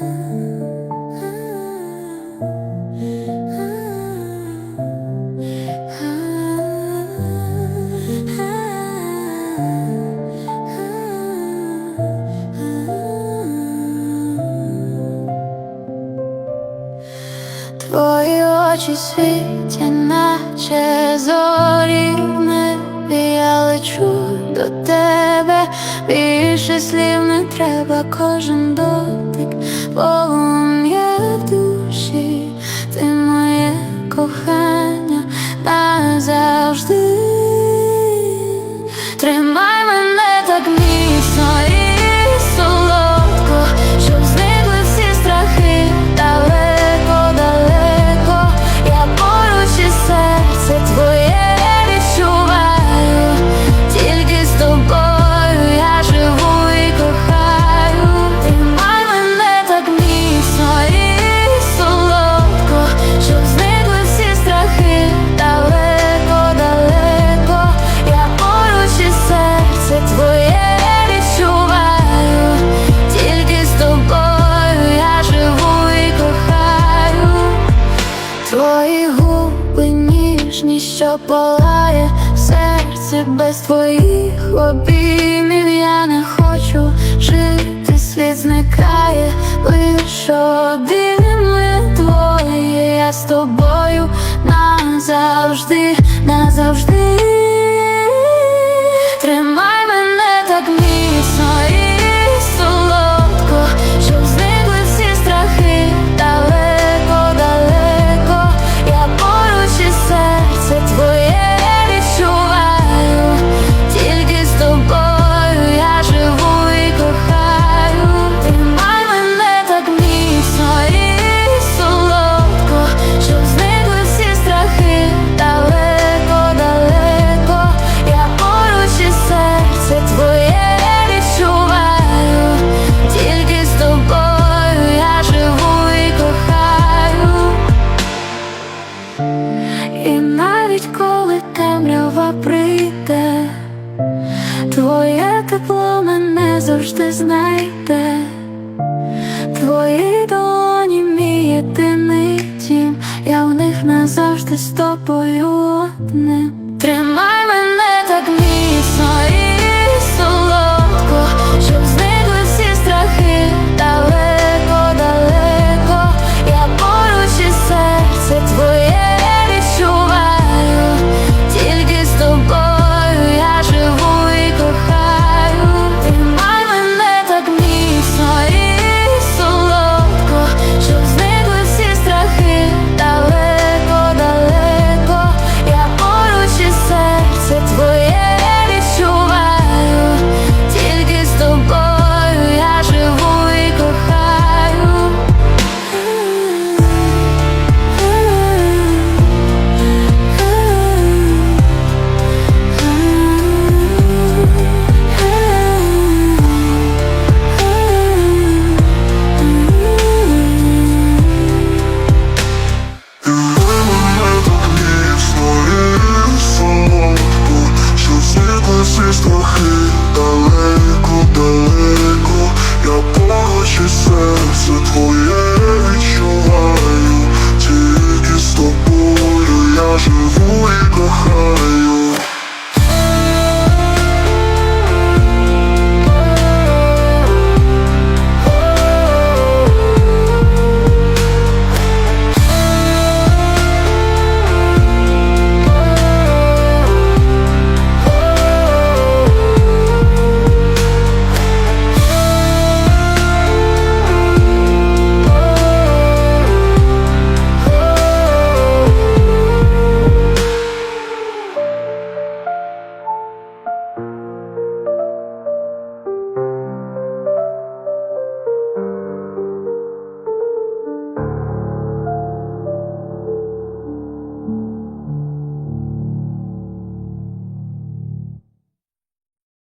love. Твої очі світять, наче зорі в небі. Я лечу до тебе, більше слів не треба, кожен дотик, полум'я в душі, ти моє кохання назавжди. Тримай Твої губи ніжні, що палає серце без твоїх обіймів я не хочу жити, світ зникає, лише один ми двоє я з тобою назавжди, назавжди. навіть коли темрява прийде, твоє тепло мене завжди знайде, твої долоні мій єдиний тім, я в них назавжди сто. десь далеко, далеко, я поруч і серце твоє.